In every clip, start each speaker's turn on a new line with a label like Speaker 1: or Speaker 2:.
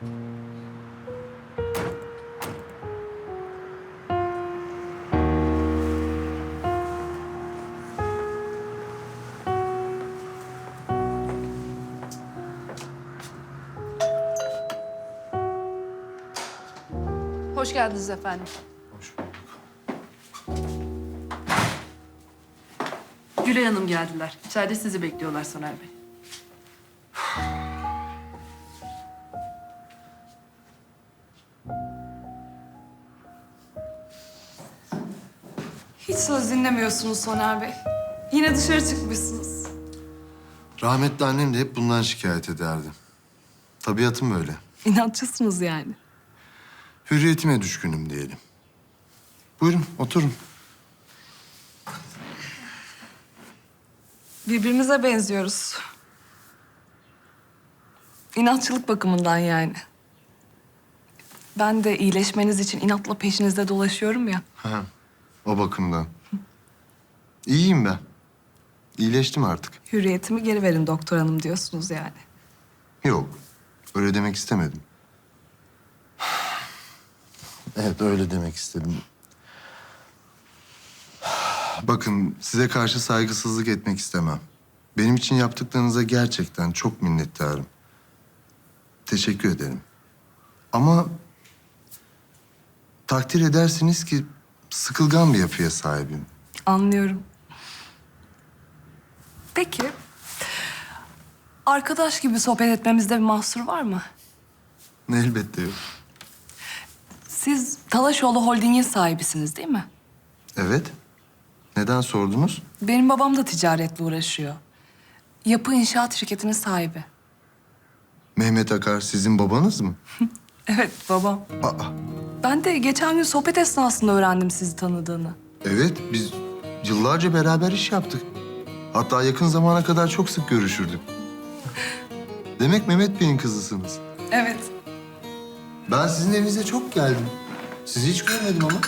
Speaker 1: Hoş geldiniz efendim.
Speaker 2: Hoş bulduk.
Speaker 1: Gülay Hanım geldiler. İçeride sizi bekliyorlar Soner Bey.
Speaker 3: Hiç söz dinlemiyorsunuz Soner Bey. Yine dışarı çıkmışsınız.
Speaker 2: Rahmetli annem de hep bundan şikayet ederdi. Tabiatım böyle.
Speaker 3: İnatçısınız yani.
Speaker 2: Hürriyetime düşkünüm diyelim. Buyurun oturun.
Speaker 3: Birbirimize benziyoruz. İnatçılık bakımından yani. Ben de iyileşmeniz için inatla peşinizde dolaşıyorum ya.
Speaker 2: Ha, o bakımdan. İyiyim ben. İyileştim artık.
Speaker 3: Hürriyetimi geri verin doktor hanım diyorsunuz yani.
Speaker 2: Yok, öyle demek istemedim. Evet, öyle demek istedim. Bakın, size karşı saygısızlık etmek istemem. Benim için yaptıklarınıza gerçekten çok minnettarım. Teşekkür ederim. Ama takdir edersiniz ki sıkılgan bir yapıya sahibim.
Speaker 3: Anlıyorum. Peki. Arkadaş gibi sohbet etmemizde bir mahsur var mı?
Speaker 2: Elbette yok.
Speaker 3: Siz Talaşoğlu Holding'in sahibisiniz değil mi?
Speaker 2: Evet. Neden sordunuz?
Speaker 3: Benim babam da ticaretle uğraşıyor. Yapı inşaat şirketinin sahibi.
Speaker 2: Mehmet Akar sizin babanız mı?
Speaker 3: Evet babam.
Speaker 2: Aa,
Speaker 3: Ben de geçen gün sohbet esnasında öğrendim sizi tanıdığını.
Speaker 2: evet biz yıllarca beraber iş yaptık. Hatta yakın zamana kadar çok sık görüşürdük. Demek Mehmet Bey'in kızısınız.
Speaker 3: Evet.
Speaker 2: Ben sizin evinize çok geldim. Sizi hiç görmedim ama.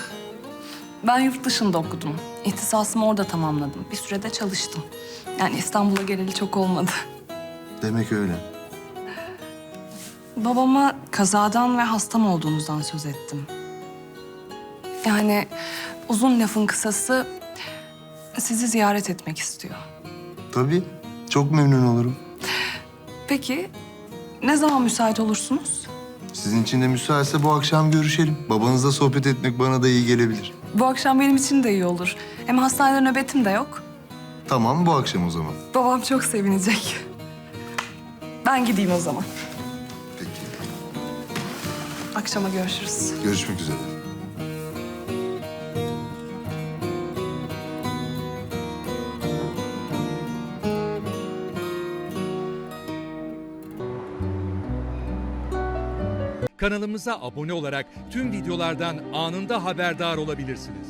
Speaker 3: Ben yurt dışında okudum. İhtisasımı orada tamamladım. Bir sürede çalıştım. Yani İstanbul'a geleli çok olmadı.
Speaker 2: Demek öyle.
Speaker 3: Babama kazadan ve hastam olduğunuzdan söz ettim. Yani uzun lafın kısası sizi ziyaret etmek istiyor.
Speaker 2: Tabii. Çok memnun olurum.
Speaker 3: Peki ne zaman müsait olursunuz?
Speaker 2: Sizin için de müsaitse bu akşam görüşelim. Babanızla sohbet etmek bana da iyi gelebilir.
Speaker 3: Bu akşam benim için de iyi olur. Hem hastanede nöbetim de yok.
Speaker 2: Tamam bu akşam o zaman.
Speaker 3: Babam çok sevinecek. Ben gideyim o zaman. Akşama görüşürüz.
Speaker 2: Görüşmek üzere.
Speaker 4: Kanalımıza abone olarak tüm videolardan anında haberdar olabilirsiniz.